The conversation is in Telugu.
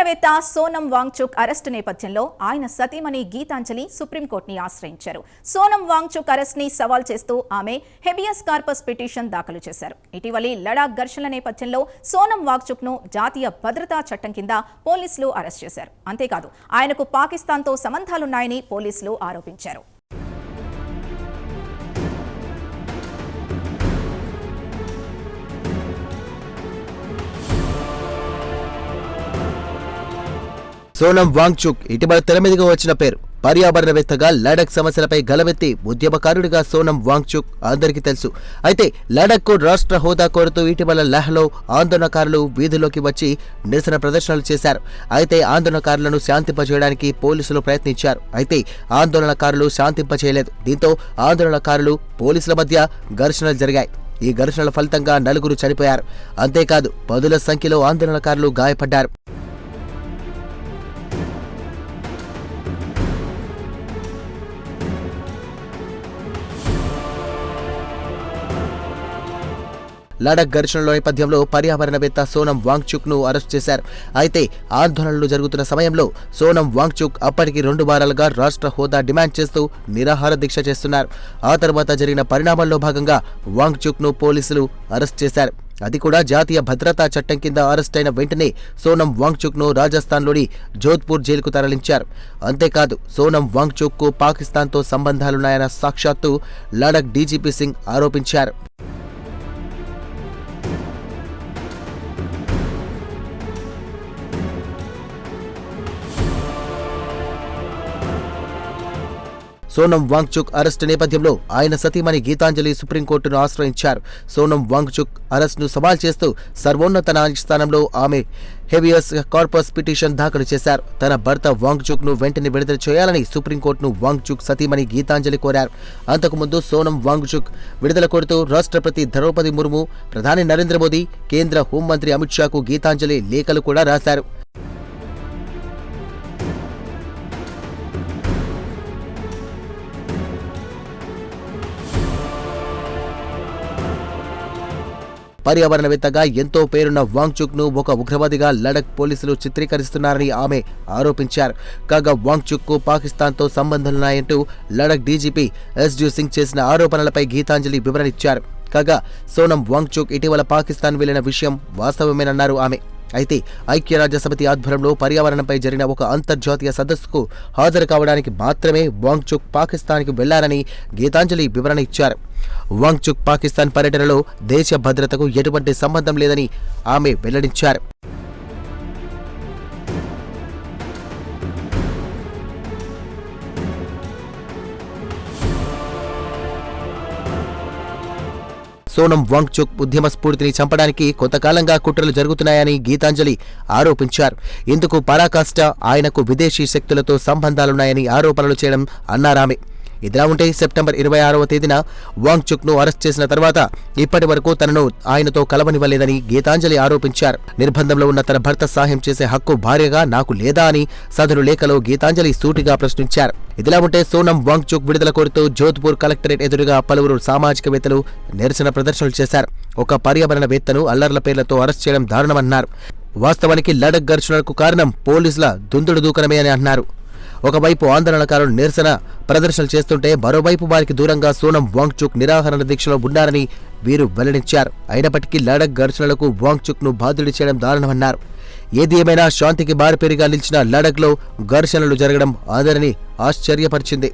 పర్యావరణవేత్త సోనం వాంగ్చుక్ అరెస్టు నేపథ్యంలో ఆయన సతీమణి గీతాంజలి సుప్రీంకోర్టుని ఆశ్రయించారు. సోనం వాంగ్చుక్ అరెస్ట్ని సవాల్ చేస్తూ ఆమె హెబియస్ కార్పస్ పిటిషన్ దాఖలు చేశారు. ఇటీవలి లడాక్ ఘర్షణల నేపథ్యంలో సోనం వాంగ్చుక్ను జాతీయ భద్రతా చట్టం కింద పోలీసులు అరెస్ట్ చేశారు. అంతేకాదు ఆయనకు పాకిస్తాన్తో సంబంధాలున్నాయని పోలీసులు ఆరోపించారు. సోనం వాంగ్చుక్ ఇటీవల తెరమీదిగా వచ్చిన పేరు. పర్యావరణవేత్తగా లడక్ సమస్యలపై గలమెత్తి ఉద్యమకారుడిగా సోనం వాంగ్చుక్ అందరికీ తెలుసు. అయితే లడఖ్కు రాష్ట్ర హోదా కోరుతూ ఇటీవల లెహ్లో ఆందోళనకారులు వీధిలోకి వచ్చి నిరసన ప్రదర్శనలు చేశారు. అయితే ఆందోళనకారులను శాంతింపజేయడానికి పోలీసులు ప్రయత్నించారు. అయితే ఆందోళనకారులు శాంతింపచేయలేదు దీంతో ఆందోళనకారులు పోలీసుల మధ్య ఘర్షణలు జరిగాయి. ఈ ఘర్షణల ఫలితంగా నలుగురు చనిపోయారు. అంతేకాదు పదుల సంఖ్యలో ఆందోళనకారులు గాయపడ్డారు. లడక్ ఘర్షణల నేపథ్యంలో పర్యావరణవేత్త సోనం వాంగ్చుక్ను అరెస్ట్ చేశారు. అయితే ఆందోళనలు జరుగుతున్న సమయంలో సోనం వాంగ్చుక్ అప్పటికి రెండు వారాలుగా రాష్ట్ర హోదా డిమాండ్ చేస్తూ నిరాహార దీక్ష చేస్తున్నారు. ఆ తర్వాత జరిగిన పరిణామాల్లో భాగంగా వాంగ్చుక్ను పోలీసులు అరెస్ట్ చేశారు. అది కూడా జాతీయ భద్రతా చట్టం కింద అరెస్ట్ అయిన వెంటనే సోనం వాంగ్చుక్ను రాజస్థాన్లోని జోధ్పూర్ జైలుకు తరలించారు. అంతేకాదు సోనం వాంగ్చుక్కు పాకిస్తాన్తో సంబంధాలున్నాయన్న సాక్షాత్తు లడక్ డీజీపీ సింగ్ ఆరోపించారు. సోనం వాంగ్చుక్ అరెస్టు నేపథ్యంలో ఆయన సతీమణి గీతాంజలి సుప్రీంకోర్టును ఆశ్రయించారు. సోనం వాంగ్చుక్ అరెస్టును సవాల్ చేస్తూ సర్వోన్నత న్యాయస్థానంలో ఆమె హెవియస్ కార్పస్ పిటిషన్ దాఖలు చేశారు. తన భర్త వాంగ్చుక్ను వెంటనే విడుదల చేయాలని సుప్రీంకోర్టును వాంగ్చుక్ సతీమణి గీతాంజలి కోరారు. అంతకుముందు సోనం వాంగ్చుక్ విడుదల కోరుతూ రాష్ట్రపతి ద్రౌపది ముర్ము ప్రధాని నరేంద్ర మోదీ కేంద్ర హోంమంత్రి అమిత్ షాకు గీతాంజలి లేఖలు కూడా రాశారు. పర్యావరణవేత్తగా ఎంతో పేరున్న వాంగ్చుక్ను ఒక ఉగ్రవాదిగా లడక్ పోలీసులు చిత్రీకరిస్తున్నారని ఆమె ఆరోపించారు. కాగా వాంగ్చుక్కు పాకిస్తాన్తో సంబంధాలున్నాయంటూ Ladakh DGP S D Singh చేసిన ఆరోపణలపై గీతాంజలి వివరణ ఇచ్చారు. కాగా సోనం వాంగ్చుక్ ఇటీవల పాకిస్తాన్ వెళ్ళిన విషయం వాస్తవమేనన్నారు ఆమె. అయితే ఐక్యరాజ్యసమితి ఆధ్వర్యంలో పర్యావరణంపై జరిగిన ఒక అంతర్జాతీయ సదస్సుకు హాజరు కావడానికి మాత్రమే వాంగ్చుక్ పాకిస్తాన్కి వెళ్ళారని గీతాంజలి వివరణ ఇచ్చారు. వాంగ్చుక్ పాకిస్తాన్ పర్యటనలో దేశ భద్రతకు ఎటువంటి సంబంధం లేదని ఆమె వెల్లడించారు. సోనం వాంగ్చుక్ ఉద్యమ స్ఫూర్తిని చంపడానికి కొంతకాలంగా కుట్రలు జరుగుతున్నాయని గీతాంజలి ఆరోపించారు. ఇందుకు పరాకాష్ట ఆయనకు విదేశీ శక్తులతో సంబంధాలున్నాయని ఆరోపణలు చేయడం అన్నారామె. ఇదిలా ఉంటే సెప్టెంబర్ ఇరవై ఆరవ తేదీన వాంగ్చుక్ను అరెస్ట్ చేసిన తర్వాత ఇప్పటి వరకు తనను ఆయనతో కలవనివ్వలేదని గీతాంజలి ఆరోపించారు. నిర్బంధంలో ఉన్న తన భర్త సహాయం చేసే హక్కు భార్యగా నాకు లేదా అని సదరు లేఖలో గీతాంజలి సూటిగా ప్రశ్నించారు. ఇదిలా ఉంటే సోనం వాంగ్చుక్ విడుదల కోరుతూ జోధ్పూర్ కలెక్టరేట్ ఎదురుగా పలువురు సామాజికవేత్తలు నిరసన ప్రదర్శనలు చేశారు. ఒక పర్యావరణవేత్తను అల్లర్ల పేర్లతో అరెస్ట్ చేయడం దారుణమన్నారు. వాస్తవానికి లడక్ ఘర్షణలకు కారణం పోలీసుల దుందుడు దూకనమే అని అన్నారు. ఒకవైపు ఆందోళనకారులు నిరసన ప్రదర్శనలు చేస్తుంటే మరోవైపు వారికి దూరంగా సోనం వాంగ్చుక్ నిరాహరణ దీక్షలో ఉన్నారని వీరు వెల్లడించారు. అయినప్పటికీ లడక్ ఘర్షణలకు వాంగ్చుక్ను బాధ్యుడి చేయడం దారుణమన్నారు. ఏది ఏమైనా శాంతికి బారిపేరుగా నిలిచిన లడఖ్లో ఘర్షణలు జరగడం అందరినీ ఆశ్చర్యపరిచింది.